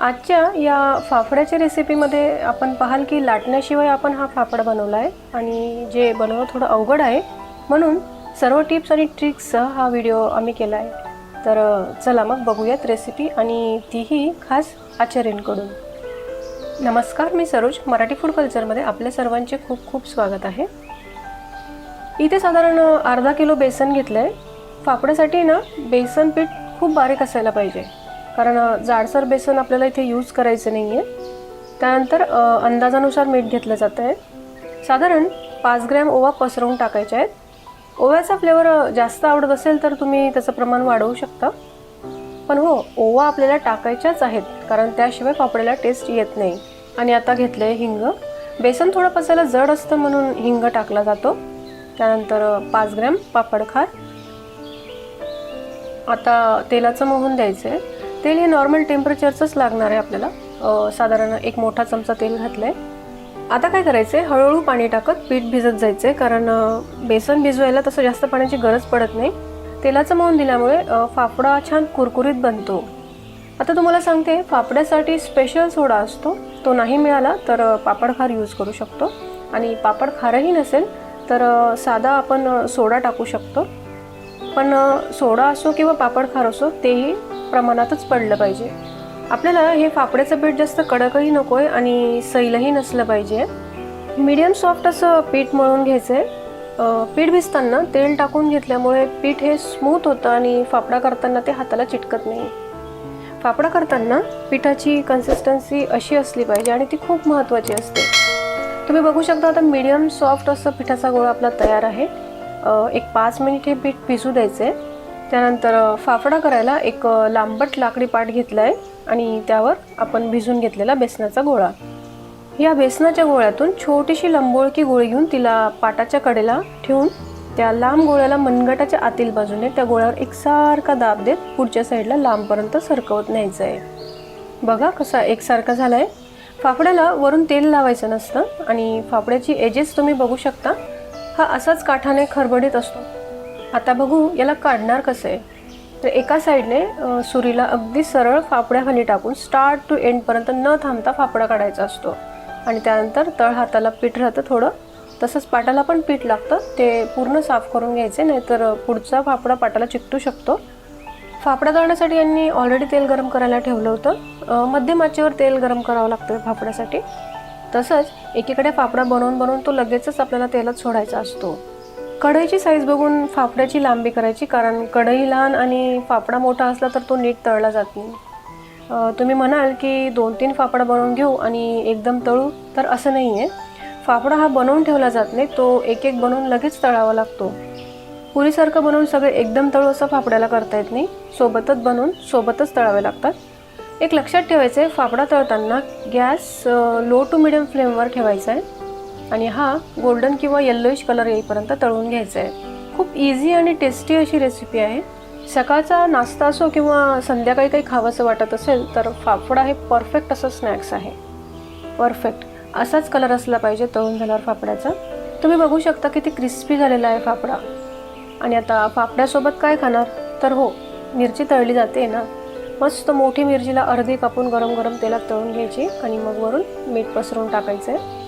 आजच्या या फाफड्याच्या रेसिपीमध्ये आपण पाहाल की लाटण्याशिवाय आपण हा फाफडा बनवला आहे आणि जे बनवणं थोडं अवघड आहे. म्हणून सर्व टिप्स आणि ट्रिक्ससह हा व्हिडिओ आम्ही केला आहे तर चला मग बघूयात रेसिपी आणि तीही खास आचार्यांकडून. नमस्कार मी सरोज. मराठी फूड कल्चरमध्ये आपल्या सर्वांचे खूप खूप स्वागत आहे. इथे साधारण अर्धा किलो बेसन घेतलं आहे फाफड्यासाठी ना बेसन पीठ खूप बारीक असायला पाहिजे. कारण जाडसर बेसन आपल्याला इथे यूज करायचं नाही आहे त्यानंतर अंदाजानुसार मीठ घेतलं जातं आहे साधारण पाच ग्रॅम ओवा पसरवून टाकायचे आहेत. ओव्याचा फ्लेवर जास्त आवडत असेल तर तुम्ही त्याचं प्रमाण वाढवू शकता. पण हो ओवा आपल्याला टाकायच्याच आहेत कारण त्याशिवाय पापड्याला टेस्ट येत नाही. आणि आता घेतलं आहे हिंग. बेसन थोडं पचायला जड असतं म्हणून हिंग टाकला जातो. त्यानंतर पाच ग्रॅम पापड खार. आता तेलाचं मोहून द्यायचं आहे तेल हे नॉर्मल टेम्परेचरचंच लागणार आहे आपल्याला. साधारण एक मोठा चमचा तेल घातलं आहे आता काय करायचं आहे हळूहळू पाणी टाकत पीठ भिजत जायचं आहे कारण बेसन भिजवायला तसं जास्त पाण्याची गरज पडत नाही. तेलाचं मोहन दिल्यामुळे फाफडा छान कुरकुरीत बनतो. आता तुम्हाला सांगते फाफड्यासाठी स्पेशल सोडा असतो. तो नाही मिळाला तर पापड खार यूज करू शकतो. आणि पापड खारही नसेल तर साधा आपण सोडा टाकू शकतो. पण सोडा असो किंवा पापड खार असो तेही प्रमाणातच पडलं पाहिजे. आपल्याला हे फाफड्याचं पीठ जास्त कडकही नको आहे आणि सैलही नसलं पाहिजे. मीडियम सॉफ्ट असं पीठ मळून घ्यायचं आहे पीठ भिजताना तेल टाकून घेतल्यामुळे पीठ हे स्मूथ होतं आणि फाफडा करताना ते हाताला चिटकत नाही. फाफडा करताना पिठाची कन्सिस्टन्सी अशी असली पाहिजे आणि ती खूप महत्त्वाची असते. तुम्ही बघू शकता आता मीडियम सॉफ्ट असं पिठाचा गोळा आपला तयार आहे. एक पाच मिनिट हे पीठ भिजू द्यायचं आहे त्यानंतर फाफडा करायला एक लांबट लाकडी पाट घेतला आहे आणि त्यावर आपण भिजून घेतलेला बेसनाचा गोळा. या बेसनाच्या गोळ्यातून छोटीशी लंबोळकी गोळी घेऊन तिला पाटाच्या कडेला ठेवून त्या लांब गोळ्याला मनगटाच्या आतील बाजूने त्या गोळ्यावर एकसारखा दाब देत पुढच्या साईडला लांबपर्यंत सरकवत न्यायचं आहे बघा कसा एकसारखा झाला आहे फाफड्याला वरून तेल लावायचं नसतं आणि फाफड्याची एजेस तुम्ही बघू शकता. हा असाच काठाने खरबडीत असतो. आता बघू याला काढणार कसं आहे? तर एका साईडने सुरीला अगदी सरळ फाफड्याखाली टाकून स्टार्ट टू एंडपर्यंत न थांबता फाफडा काढायचा असतो. आणि त्यानंतर तळ हाताला पीठ राहतं थोडं. तसंच पाटाला पण पीठ लागतं. ते पूर्ण साफ करून घ्यायचे नाहीतर पुढचा फाफडा पाटाला चिकटू शकतो. फाफडा तळण्यासाठी यांनी ऑलरेडी तेल गरम करायला ठेवलं होतं. मध्यमाचेवर मध्यम आचेवर तेल गरम करावं लागतं फाफड्यासाठी तसंच एकीकडे फाफडा बनवून बनवून तो लगेचच आपल्याला तेलात सोडायचा असतो. कढईची साईज बघून फाफड्याची लांबी करायची कारण कढई लहान आणि फाफडा मोठा असला तर तो नीट तळला जात नाही. तुम्ही म्हणाल की दोन तीन फाफडा बनवून घेऊ आणि एकदम तळू तर असं नाही आहे फाफडा हा बनवून ठेवला जात नाही तो एक एक बनवून लगेच तळावा लागतो. पुरीसारखं बनवून सगळे एकदम तळू असं फाफड्याला करता येत नाही. सोबतच बनवून सोबतच तळावे लागतात. एक लक्षात ठेवायचं आहे फाफडा तळताना गॅस लो टू मिडियम फ्लेमवर ठेवायचा आहे. आणि हा गोल्डन किंवा येल्लोइश कलर येईपर्यंत तळून घ्यायचा आहे खूप इझी आणि टेस्टी अशी रेसिपी आहे. सकाळचा नाश्ता असो किंवा संध्याकाळी काही खावंसं वाटत असेल तर फाफडा हे परफेक्ट असं स्नॅक्स आहे. परफेक्ट असाच कलर असला पाहिजे तळून झाल्यावर फाफड्याचा. तुम्ही बघू शकता किती क्रिस्पी झालेला आहे फाफडा. आणि आता फाफड्यासोबत काय खाणार? तर हो मिरची तळली जाते ना. मस्त मोठी मिरचीला अर्धी कापून गरम गरम तेलात तळून घ्यायची आणि मग वरून मीठ पसरून टाकायचं आहे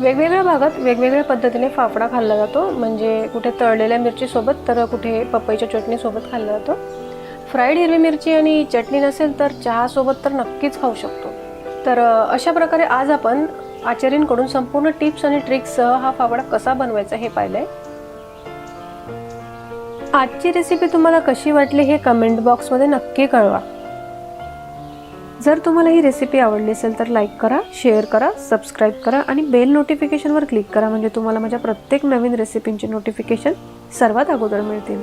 वेगवेगळ्या भागात वेगवेगळ्या पद्धतीने फाफडा खाल्ला जातो. म्हणजे कुठे तळलेल्या मिरचीसोबत तर कुठे पपईच्या चटणीसोबत खाल्ला जातो. फ्राईड हिरवी मिरची आणि चटणी नसेल तर चहासोबत तर नक्कीच खाऊ शकतो. तर अशा प्रकारे आज आपण आचार्यांकडून संपूर्ण टिप्स आणि ट्रिक्ससह हा फाफडा कसा बनवायचा हे पाहिलं आहे आजची रेसिपी तुम्हाला कशी वाटली हे कमेंट बॉक्समध्ये नक्की कळवा. जर तुम्हाला ही रेसिपी आवडली असेल तर लाईक करा शेअर करा सबस्क्राईब करा आणि बेल नोटिफिकेशनवर क्लिक करा म्हणजे तुम्हाला माझ्या प्रत्येक नवीन रेसिपींचे नोटिफिकेशन सर्वात अगोदर मिळतील.